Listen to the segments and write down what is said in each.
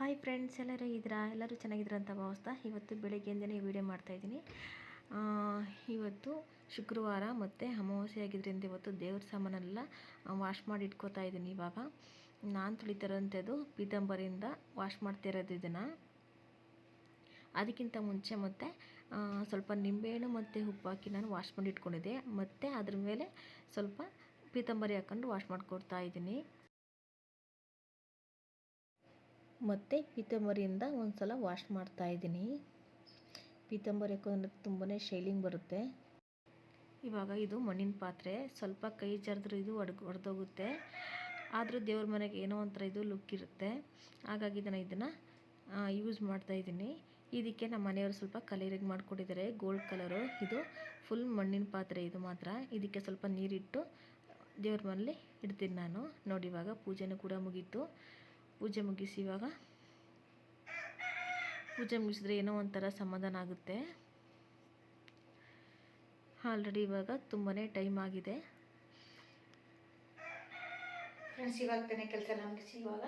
Hi friends, ಎಲ್ಲರೂ ಇದ್ದೀರಾ? ಎಲ್ಲರೂ ಚೆನ್ನಾಗಿದ್ದೀರಾ ಅಂತ ಭಾವಿಸ್ತಾ ಇವತ್ತು ಬೆಳಗ್ಗೆಯಿಂದನೇ ವಿಡಿಯೋ ಮಾಡ್ತಾಯಿದ್ದೀನಿ ಇವತ್ತು ಶುಕ್ರವಾರ ಮತ್ತು ಅಮಾವಾಸ್ಯೆ ಆಗಿದ್ದರಿಂದ ಇವತ್ತು ದೇವ್ರ ಸಾಮಾನೆಲ್ಲ ವಾಶ್ ಮಾಡಿ ಇಟ್ಕೋತಾ ಇದ್ದೀನಿ ಇವಾಗ. ನಾನು ತುಳಿತಿರೋಂಥದ್ದು ಪೀತಾಂಬರಿಯಿಂದ ವಾಶ್ ಮಾಡ್ತಿರೋದು ಇದನ್ನು. ಅದಕ್ಕಿಂತ ಮುಂಚೆ ಮತ್ತು ಸ್ವಲ್ಪ ನಿಂಬೆಹಣ್ಣು ಮತ್ತು ಉಪ್ಪು ಹಾಕಿ ನಾನು ವಾಶ್ ಮಾಡಿ ಇಟ್ಕೊಂಡಿದ್ದೆ. ಮತ್ತು ಅದ್ರ ಮೇಲೆ ಸ್ವಲ್ಪ ಪೀತಾಂಬರಿ ಹಾಕ್ಕೊಂಡು ವಾಶ್ ಮಾಡಿಕೊಡ್ತಾ ಇದ್ದೀನಿ. ಮತ್ತು ಪೀತಾಂಬರಿಯಿಂದ ಒಂದು ಸಲ ವಾಶ್ ಮಾಡ್ತಾ ಇದ್ದೀನಿ. ಪೀತಾಂಬರಿ ಹಾಕೋದ್ರೆ ತುಂಬಾ ಶೈಲಿಂಗ್ ಬರುತ್ತೆ. ಇವಾಗ ಇದು ಮಣ್ಣಿನ ಪಾತ್ರೆ. ಸ್ವಲ್ಪ ಕೈ ಜರಿದ್ರೆ ಇದು ಒಡ್ಗ ಒಡೆದೋಗುತ್ತೆ. ಆದರೂ ದೇವ್ರ ಮನೆಗೆ ಏನೋ ಒಂಥರ ಇದು ಲುಕ್ ಇರುತ್ತೆ. ಹಾಗಾಗಿ ನಾನು ಇದನ್ನು ಯೂಸ್ ಮಾಡ್ತಾ ಇದ್ದೀನಿ. ಇದಕ್ಕೆ ನಮ್ಮ ಮನೆಯವರು ಸ್ವಲ್ಪ ಕಲರಿಂಗ್ ಮಾಡಿಕೊಟ್ಟಿದ್ದಾರೆ. ಗೋಲ್ಡ್ ಕಲರು ಇದು ಫುಲ್ ಮಣ್ಣಿನ ಪಾತ್ರೆ ಇದು ಮಾತ್ರ. ಇದಕ್ಕೆ ಸ್ವಲ್ಪ ನೀರಿಟ್ಟು ದೇವ್ರ ಮನೇಲಿ ಇಡ್ತೀನಿ ನಾನು. ನೋಡಿ ಇವಾಗ ಪೂಜೆನೂ ಕೂಡ ಮುಗೀತು. ಪೂಜೆ ಮುಗಿಸಿ ಇವಾಗ ಪೂಜೆ ಮುಗಿಸಿದ್ರೆ ಏನೋ ಒಂಥರ ಸಮಾಧಾನ ಆಗುತ್ತೆ. ಆಲ್ರೆಡಿ ಇವಾಗ ತುಂಬಾ ಟೈಮ್ ಆಗಿದೆ. ಫ್ರೆಂಡ್ಸ್ ಇವಾಗ ತಾನೇ ಕೆಲಸ ಎಲ್ಲ ಮುಗಿಸಿ ಇವಾಗ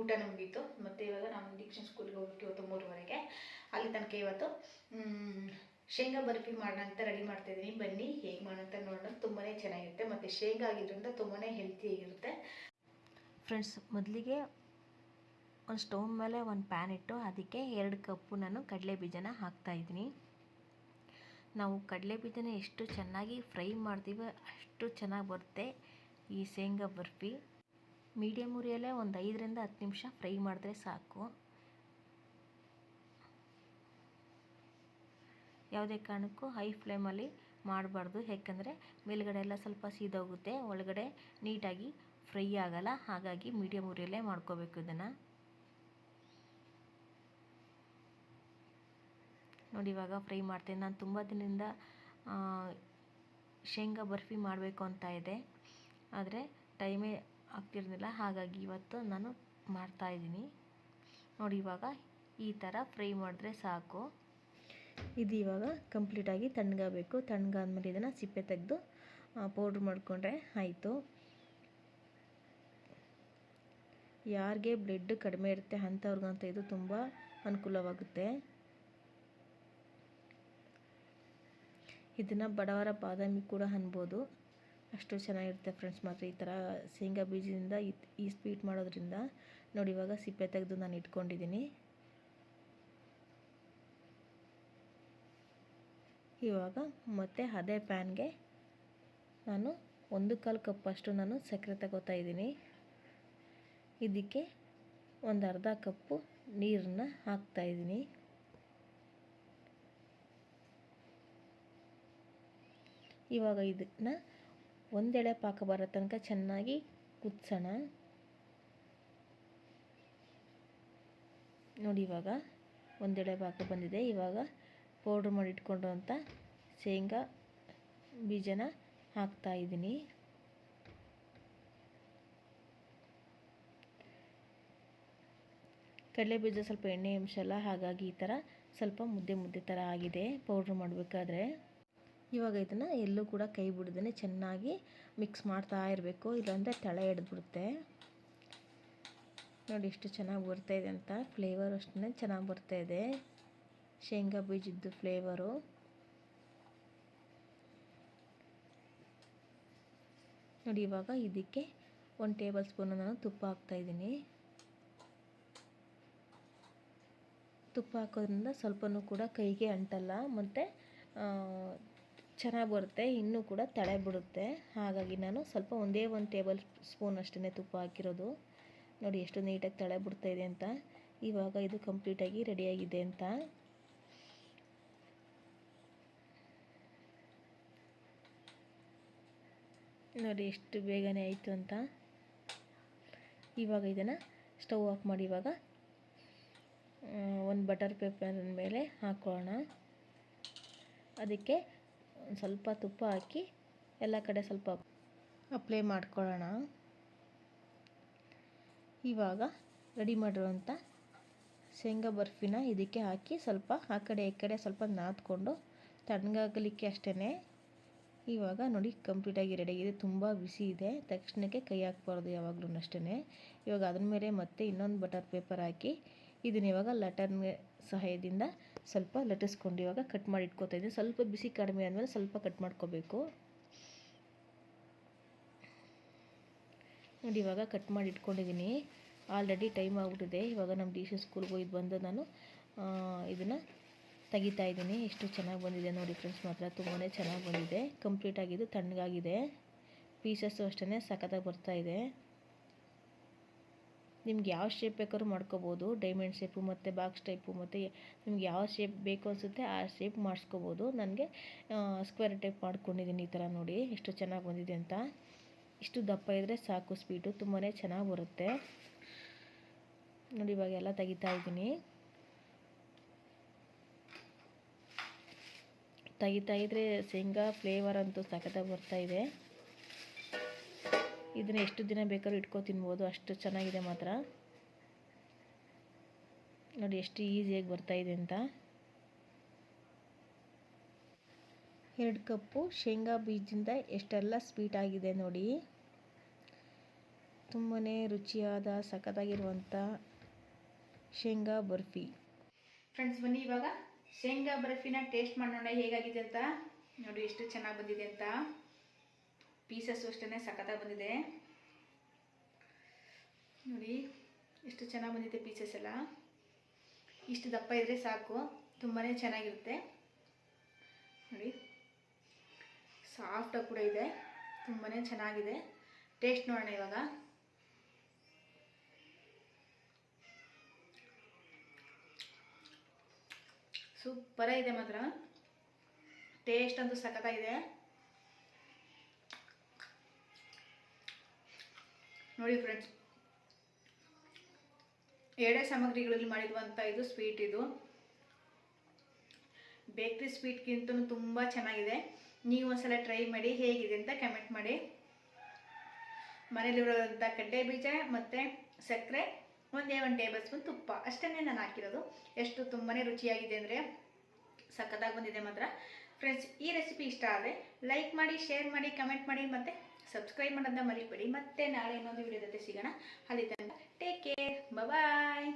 ಊಟ ಮುಗೀತು. ಮತ್ತು ಇವಾಗ ನಾವು ಡಿಕ್ಷನ್ ಸ್ಕೂಲ್ಗೆ ಹೋಗ್ಬಿಟ್ಟು ಇವತ್ತು ಮೂರುವರೆಗೆ. ಅಲ್ಲಿ ತನಕ ಇವತ್ತು ಶೇಂಗಾ ಬರ್ಫಿ ಮಾಡೋಣ ಅಂತ ರೆಡಿ ಮಾಡ್ತಾಯಿದ್ದೀನಿ ಬನ್ನಿ ಹೇಗೆ ಮಾಡೋಣ ಅಂತ ನೋಡೋಣ. ತುಂಬಾ ಚೆನ್ನಾಗಿರುತ್ತೆ. ಮತ್ತು ಶೇಂಗಾ ಆಗಿರೋದ್ರಿಂದ ತುಂಬಾ ಹೆಲ್ತಿಯಾಗಿರುತ್ತೆ ಫ್ರೆಂಡ್ಸ್ ಮೊದಲಿಗೆ ಒಂದು ಸ್ಟೋವ್ ಮೇಲೆ ಒಂದು ಪ್ಯಾನ್ ಇಟ್ಟು ಅದಕ್ಕೆ ಎರಡು ಕಪ್ಪು ನಾನು ಕಡಲೆ ಬೀಜನ ಹಾಕ್ತಾಯಿದ್ದೀನಿ ನಾವು ಕಡಲೆ ಬೀಜನ ಎಷ್ಟು ಚೆನ್ನಾಗಿ ಫ್ರೈ ಮಾಡ್ತೀವಿ ಅಷ್ಟು ಚೆನ್ನಾಗಿ ಬರುತ್ತೆ ಈ ಶೇಂಗಾ ಬರ್ಫಿ. ಮೀಡಿಯಮ್ ಉರಿಯಲ್ಲೇ ಒಂದು ಐದರಿಂದ ಹತ್ತು ನಿಮಿಷ ಫ್ರೈ ಮಾಡಿದ್ರೆ ಸಾಕು. ಯಾವುದೇ ಕಾರಣಕ್ಕೂ ಹೈ ಫ್ಲೇಮಲ್ಲಿ ಮಾಡಬಾರ್ದು, ಯಾಕಂದರೆ ಮೇಲುಗಡೆ ಎಲ್ಲ ಸ್ವಲ್ಪ ಸೀದೋಗುತ್ತೆ, ಒಳಗಡೆ ನೀಟಾಗಿ ಫ್ರೈ ಆಗಲ್ಲ, ಹಾಗಾಗಿ ಮೀಡಿಯಮ್ ಉರಿಯಲ್ಲೇ ಮಾಡ್ಕೋಬೇಕು ಇದನ್ನು. ನೋಡಿ, ಇವಾಗ ಫ್ರೈ ಮಾಡ್ತೀನಿ. ನಾನು ತುಂಬ ದಿನದಿಂದ ಶೇಂಗಾ ಬರ್ಫಿ ಮಾಡಬೇಕು ಅಂತ ಇದೆ. ಆದರೆ ಟೈಮೇ ಆಗ್ತಿರ್ಲಿಲ್ಲ. ಹಾಗಾಗಿ ಇವತ್ತು ನಾನು ಮಾಡ್ತಾಯಿದ್ದೀನಿ ನೋಡಿ, ಇವಾಗ ಈ ಥರ ಫ್ರೈ ಮಾಡಿದ್ರೆ ಸಾಕು. ಇದು ಇವಾಗ ಕಂಪ್ಲೀಟಾಗಿ ತಣ್ಣಗಾಗಬೇಕು. ತಣ್ಣಗಾದ್ಮೇಲೆ ಇದನ್ನು ಸಿಪ್ಪೆ ತೆಗೆದು ಪೌಡ್ರ್ ಮಾಡಿಕೊಂಡ್ರೆ ಆಯಿತು. ಯಾರಿಗೆ ಬ್ಲಡ್ ಕಡಿಮೆ ಇರುತ್ತೆ ಅಂಥವ್ರಿಗಂತ ಇದು ತುಂಬ ಅನುಕೂಲವಾಗುತ್ತೆ. ಇದನ್ನು ಬಡವರ ಬಾದಾಮಿ ಕೂಡ ಅನ್ಬೋದು. ಅಷ್ಟು ಚೆನ್ನಾಗಿರುತ್ತೆ ಫ್ರೆಂಡ್ಸ್ ಮಾತ್ರ ಈ ಥರ ಶೇಂಗಾ ಬೀಜದಿಂದ ಈ ಸ್ವೀಟ್ ಮಾಡೋದ್ರಿಂದ. ನೋಡಿ ಇವಾಗ ಸಿಪ್ಪೆ ತೆಗೆದು ನಾನು ಇಟ್ಕೊಂಡಿದ್ದೀನಿ ಇವಾಗ ಮತ್ತೆ ಅದೇ ಪ್ಯಾನ್ಗೆ ನಾನು ಒಂದು ಕಾಲು ಕಪ್ಪಷ್ಟು ನಾನು ಸಕ್ಕರೆ ತಗೋತಾ ಇದ್ದೀನಿ. ಇದಕ್ಕೆ ಒಂದು ಅರ್ಧ ಕಪ್ಪು ನೀರನ್ನ ಹಾಕ್ತಾಯಿದ್ದೀನಿ ಇವಾಗ ಇದನ್ನ ಒಂದೆಳೆ ಪಾಕ ಬರೋ ತನಕ ಚೆನ್ನಾಗಿ ಕುದಿಸೋಣ. ನೋಡಿ ಇವಾಗ ಒಂದೆಳೆ ಪಾಕ ಬಂದಿದೆ. ಇವಾಗ ಪೌಡ್ರ್ ಮಾಡಿ ಶೇಂಗಾ ಬೀಜನ ಹಾಕ್ತಾ ಇದ್ದೀನಿ. ಕಡಲೆ ಬೀಜ ಸ್ವಲ್ಪ ಎಣ್ಣೆ ಅಂಶ ಅಲ್ಲ ಹಾಗಾಗಿ ಈ ಥರ ಸ್ವಲ್ಪ ಮುದ್ದೆ ಮುದ್ದೆ ಥರ ಆಗಿದೆ. ಪೌಡ್ರ್ ಮಾಡಬೇಕಾದ್ರೆ. ಇವಾಗ ಇದನ್ನು ಎಲ್ಲೂ ಕೂಡ ಕೈ ಬಿಡ್ದೇ ಚೆನ್ನಾಗಿ ಮಿಕ್ಸ್ ಮಾಡ್ತಾ ಇರಬೇಕು. ಇಲ್ಲಾಂದರೆ ತಳೆ ಹಿಡಿದ್ಬಿಡುತ್ತೆ ನೋಡಿ ಎಷ್ಟು ಚೆನ್ನಾಗಿ ಬರ್ತಾ ಇದೆ ಅಂತ. ಫ್ಲೇವರ್ ಅಷ್ಟೇ ಚೆನ್ನಾಗಿ ಬರ್ತಾ ಇದೆ. ಶೇಂಗಾ ಬೀಜದ್ದು ಫ್ಲೇವರು ನೋಡಿ ಇವಾಗ ಇದಕ್ಕೆ ಒಂದು ಟೇಬಲ್ ಸ್ಪೂನ್ ನಾನು ತುಪ್ಪ ಹಾಕ್ತಾಯಿದ್ದೀನಿ ತುಪ್ಪ ಹಾಕೋದ್ರಿಂದ ಸ್ವಲ್ಪನೂ ಕೂಡ ಕೈಗೆ ಅಂಟಲ್ಲ. ಮತ್ತು ಚೆನ್ನಾಗಿ ಬರುತ್ತೆ, ಇನ್ನೂ ಕೂಡ ತಳೆ ಬಿಡುತ್ತೆ. ಹಾಗಾಗಿ ನಾನು ಸ್ವಲ್ಪ ಒಂದೇ ಒಂದು ಟೇಬಲ್ ಸ್ಪೂನ್ ಅಷ್ಟೇ ತುಪ್ಪ ಹಾಕಿರೋದು. ನೋಡಿ ಎಷ್ಟು ನೀಟಾಗಿ ತಳೆ ಬಿಡ್ತಾ ಇದೆ ಅಂತ. ಇವಾಗ ಇದು ಕಂಪ್ಲೀಟಾಗಿ ರೆಡಿಯಾಗಿದೆ ಅಂತ. ನೋಡಿ ಎಷ್ಟು ಬೇಗನೆ ಆಯಿತು ಅಂತ. ಇವಾಗ ಇದನ್ನು ಸ್ಟವ್ ಆಫ್ ಮಾಡಿ ಇವಾಗ ಒಂದು ಬಟರ್ ಪೇಪರ್ ಮೇಲೆ ಹಾಕೊಳ್ಳೋಣ. ಅದಕ್ಕೆ ಒಂದು ಸ್ವಲ್ಪ ತುಪ್ಪ ಹಾಕಿ ಎಲ್ಲ ಕಡೆ ಸ್ವಲ್ಪ ಅಪ್ಲೈ ಮಾಡ್ಕೊಳ್ಳೋಣ. ಇವಾಗ ರೆಡಿ ಮಾಡಿರುವಂಥ ಶೇಂಗಾ ಬರ್ಫಿನ ಇದಕ್ಕೆ ಹಾಕಿ ಸ್ವಲ್ಪ ಆ ಕಡೆ ಈ ಕಡೆ ಸ್ವಲ್ಪ ನಾದ್ಕೊಂಡು ತಣ್ಣಗಾಗಲಿಕ್ಕೆ ಅಷ್ಟೇ ಇವಾಗ ನೋಡಿ ಕಂಪ್ಲೀಟಾಗಿ ರೆಡಿಯಾಗಿದೆ ತುಂಬ ಬಿಸಿ ಇದೆ. ತಕ್ಷಣಕ್ಕೆ ಕೈ ಹಾಕ್ಬಾರ್ದು ಯಾವಾಗಲೂ ಅಷ್ಟೇ ಇವಾಗ ಅದ್ರ ಮೇಲೆ ಮತ್ತೆ ಇನ್ನೊಂದು ಬಟರ್ ಪೇಪರ್ ಹಾಕಿ ಇದನ್ನ ಇವಾಗ ಲಟನ್ ಸಹಾಯದಿಂದ ಸ್ವಲ್ಪ ಲಟ್ಟಿಸ್ಕೊಂಡು ಇವಾಗ ಕಟ್ ಮಾಡಿ ಇಟ್ಕೋತಾ ಇದ್ದೀನಿ. ಸ್ವಲ್ಪ ಬಿಸಿ ಕಡಿಮೆ ಆದಮೇಲೆ ಸ್ವಲ್ಪ ಕಟ್ ಮಾಡ್ಕೋಬೇಕು. ನೋಡಿ, ಇವಾಗ ಕಟ್ ಮಾಡಿ ಇಟ್ಕೊಂಡಿದ್ದೀನಿ. ಆಲ್ರೆಡಿ ಟೈಮ್ ಆಗಿಬಿಟ್ಟಿದೆ. ಇವಾಗ ನಮ್ಮ ಡಿ ಸಿ ಸ್ಕೂಲ್ಗೆ ಹೋಗಿ ಬಂದು ನಾನು ಇದನ್ನು ತೆಗಿತಾ ಇದ್ದೀನಿ. ಎಷ್ಟು ಚೆನ್ನಾಗಿ ಬಂದಿದೆ ನೋಡಿ ಫ್ರೆಂಡ್ಸ್ ಮಾತ್ರ ತುಂಬಾ ಚೆನ್ನಾಗಿ ಬಂದಿದೆ. ಕಂಪ್ಲೀಟ್ ಇದು ತಣ್ಣಗಾಗಿದೆ. ಪೀಸಸ್ಸು ಅಷ್ಟೇ ಸಖತ್ತಾಗಿ ಬರ್ತಾ ಇದೆ. ನಿಮ್ಗೆ ಯಾವ ಶೇಪ್ ಬೇಕಾದ್ರೂ ಮಾಡ್ಕೋಬೋದು. ಡೈಮಂಡ್ ಶೇಪು ಮತ್ತು ಬಾಕ್ಸ್ ಟೈಪು ಮತ್ತು ನಿಮ್ಗೆ ಯಾವ ಶೇಪ್ ಬೇಕು ಅನಿಸುತ್ತೆ ಆ ಶೇಪ್ ಮಾಡಿಸ್ಕೋಬೋದು. ನನಗೆ ಸ್ಕ್ವೇರ್ ಟೈಪ್ ಮಾಡ್ಕೊಂಡಿದ್ದೀನಿ ಈ ಥರ ನೋಡಿ. ಎಷ್ಟು ಚೆನ್ನಾಗಿ ಬಂದಿದೆ ಅಂತ. ಇಷ್ಟು ದಪ್ಪ ಇದ್ದರೆ ಸಾಕು ಸ್ವೀಟು ತುಂಬಾ ಚೆನ್ನಾಗಿ ಬರುತ್ತೆ. ನೋಡಿ ಇವಾಗ ಎಲ್ಲ ತೆಗಿತಾ ಇದ್ದೀನಿ. ತೆಗಿತಾ ಇದ್ದರೆ ಶೇಂಗಾ ಫ್ಲೇವರ್ ಅಂತೂ ಸಖತ್ತಾಗಿ ಬರ್ತಾ ಇದೆ. ಇದನ್ನ ಎಷ್ಟು ದಿನ ಬೇಕಾದ್ರೂ ಇಟ್ಕೊ ತಿನ್ಬೋದು, ಅಷ್ಟು ಚೆನ್ನಾಗಿದೆ ಮಾತ್ರ. ನೋಡಿ, ಎಷ್ಟು ಈಸಿಯಾಗಿ ಬರ್ತಾ ಇದೆ ಅಂತ. ಎರಡು ಕಪ್ಪು ಶೇಂಗಾ ಬೀಜದಿಂದ ಎಷ್ಟೆಲ್ಲ ಸ್ವೀಟ್ ಆಗಿದೆ ನೋಡಿ. ತುಂಬಾ ರುಚಿಯಾದ ಸಖತ್ತಾಗಿರುವಂಥ ಶೇಂಗಾ ಬರ್ಫಿ. ಫ್ರೆಂಡ್ಸ್ ಬನ್ನಿ ಇವಾಗ. ಶೇಂಗಾ ಬರ್ಫಿನ ಟೇಸ್ಟ್ ಮಾಡೋಣ, ಹೇಗಾಗಿದೆ ಅಂತ. ನೋಡಿ, ಎಷ್ಟು ಚೆನ್ನಾಗಿ ಬಂದಿದೆ ಅಂತ. ಪೀಸಸ್ಸು ಅಷ್ಟೇ ಸಖತ್ತಾಗಿ ಬಂದಿದೆ. ನೋಡಿ, ಎಷ್ಟು ಚೆನ್ನಾಗಿ ಬಂದಿದೆ ಪೀಸಸ್ ಎಲ್ಲ. ಇಷ್ಟು ದಪ್ಪ ಇದ್ದರೆ ಸಾಕು ತುಂಬಾ ಚೆನ್ನಾಗಿರುತ್ತೆ. ನೋಡಿ, ಸಾಫ್ಟಾಗಿ ಕೂಡ ಇದೆ ತುಂಬಾ ಚೆನ್ನಾಗಿದೆ. ಟೇಸ್ಟ್ ನೋಡೋಣ ಇವಾಗ. ಸೂಪರಾಗಿದೆ ಮಾತ್ರ. ಟೇಸ್ಟ್ ಅಂತೂ ಸಖತ್ತಾಗಿದೆ. ನೋಡಿ ಫ್ರೆಂಡ್ಸ್ ಎರಡೇ ಸಾಮಗ್ರಿಗಳಲ್ಲಿ ಮಾಡಿರುವಂಥ ಇದು ಸ್ವೀಟ್ ಇದು. ಬೇಕ್ರಿ ಸ್ವೀಟ್ಗಿಂತ ತುಂಬ ಚೆನ್ನಾಗಿದೆ. ನೀವು ಒಂದ್ಸಲ ಟ್ರೈ ಮಾಡಿ ಹೇಗಿದೆ ಅಂತ ಕಮೆಂಟ್ ಮಾಡಿ. ಮನೇಲಿರೋದಂಥ ಕಡ್ಡೆ ಬೀಜ ಮತ್ತು ಸಕ್ಕರೆ, ಒಂದೇ ಒಂದು ಟೇಬಲ್ ಸ್ಪೂನ್ ತುಪ್ಪ. ಅಷ್ಟನ್ನೇ ನಾನು ಹಾಕಿರೋದು. ಎಷ್ಟು ತುಂಬಾ ರುಚಿಯಾಗಿದೆ ಅಂದರೆ ಸಖತ್ತಾಗಿ ಬಂದಿದೆ ಮಾತ್ರ. ಫ್ರೆಂಡ್ಸ್ ಈ ರೆಸಿಪಿ ಇಷ್ಟ ಆದರೆ ಲೈಕ್ ಮಾಡಿ ಶೇರ್ ಮಾಡಿ ಕಮೆಂಟ್ ಮಾಡಿ ಮತ್ತು ಸಬ್ಸ್ಕ್ರೈಬ್ ಮಾಡೋದನ್ನ ಮರಿಬೇಡಿ. ಮತ್ತೆ ನಾಳೆ ಇನ್ನೊಂದು ವಿಡಿಯೋ ಜೊತೆ ಸಿಗೋಣ. ಅಲ್ಲಿ ತನಕ ಟೇಕ್ ಕೇರ್ ಬಾಯ್